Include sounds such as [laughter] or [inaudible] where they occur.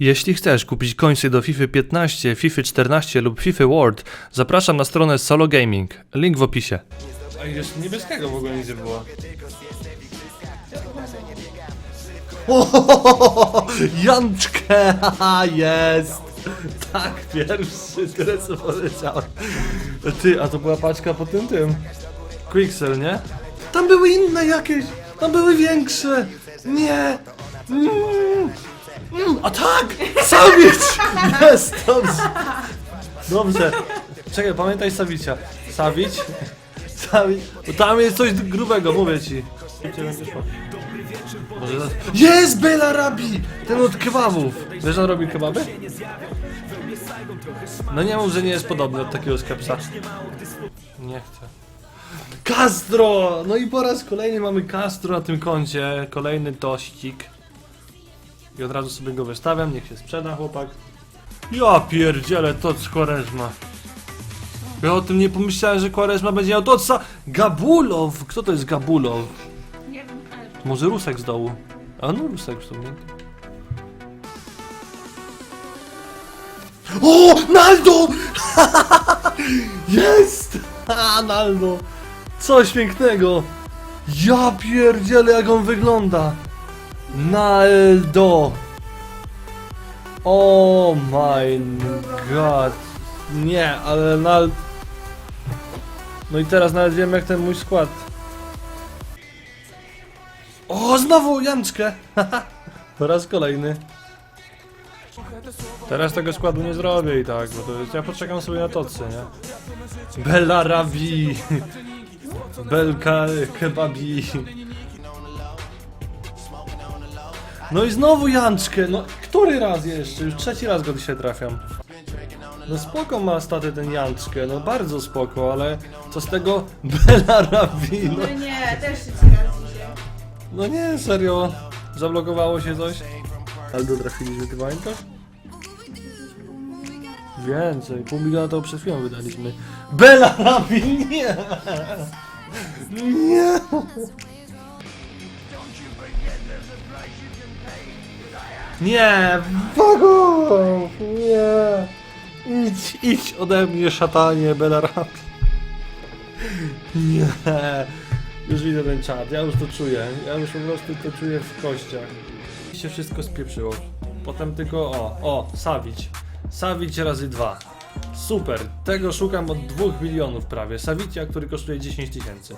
Jeśli chcesz kupić końce do FIFA 15, FIFA 14 lub FIFA World, zapraszam na stronę Solo Gaming. Link w opisie. A jeszcze niebieskiego w ogóle nie było. O, Janczkę, haha, [laughs] jest! Tak, pierwszy, tyle co powiedziałem. Ty, a to była paczka po tym tym. Quicksell, nie? Tam były inne jakieś, tam były większe. Nie. Mm. Mm. A tak! Sawić! Jest, dobrze. Dobrze. Czekaj, pamiętaj Sawicia. Sawić? Sawić. Bo tam jest coś grubego, mówię ci. Może Jest Belarabi! Ten od kebabów. Wiesz, on robi kebaby? No nie mów, że nie jest podobny od takiego skepsa. Nie chcę. Castro! No i po raz kolejny mamy Castro na tym koncie. Kolejny tościk. I od razu sobie go wystawiam, niech się sprzeda chłopak. Ja pierdzielę, to z Quaresma. Ja o tym nie pomyślałem, że Quaresma będzie miał to co? Gabulow! Kto to jest Gabulow? Nie wiem, ale Może Rusek z dołu. A no Rusek w sumie. O, Naldo! [laughs] Jest! [laughs] Ha, Naldo! Coś pięknego! Ja pierdzielę jak on wygląda! Naldo! Oh my god! Nie, ale Nal... No i teraz nawet wiem jak ten mój skład. O, znowu Janczkę! [laughs] Po raz kolejny. Teraz tego składu nie zrobię i tak, bo to jest... Ja poczekam sobie na tocy, nie? Bella Ravi! [laughs] Belka kebabi. No i znowu Janczkę, no który raz jeszcze? Już trzeci raz go dzisiaj trafiam. No spoko ma staty ten Janczkę, no bardzo spoko, ale co z tego [laughs] Bella Ravi? No, nie, też się ci raz dzisiaj. no nie, serio. Zablokowało się coś? Albo trafiliśmy, ty pamiętasz? Więcej, pół miliona to przed chwilą wydaliśmy. Bella Ravi, [laughs] nie! Nie! Nie! Bogów! Nie! Idź, idź ode mnie, szatanie, Bella Ravi. Nie! Już widzę ten czat, ja już to czuję. Ja już po prostu to czuję w kościach. I się wszystko spieprzyło. Potem tylko o, o, Sawić. Sawić razy dwa. Super, tego szukam od 2 milionów prawie. Sawicia, który kosztuje 10 tysięcy.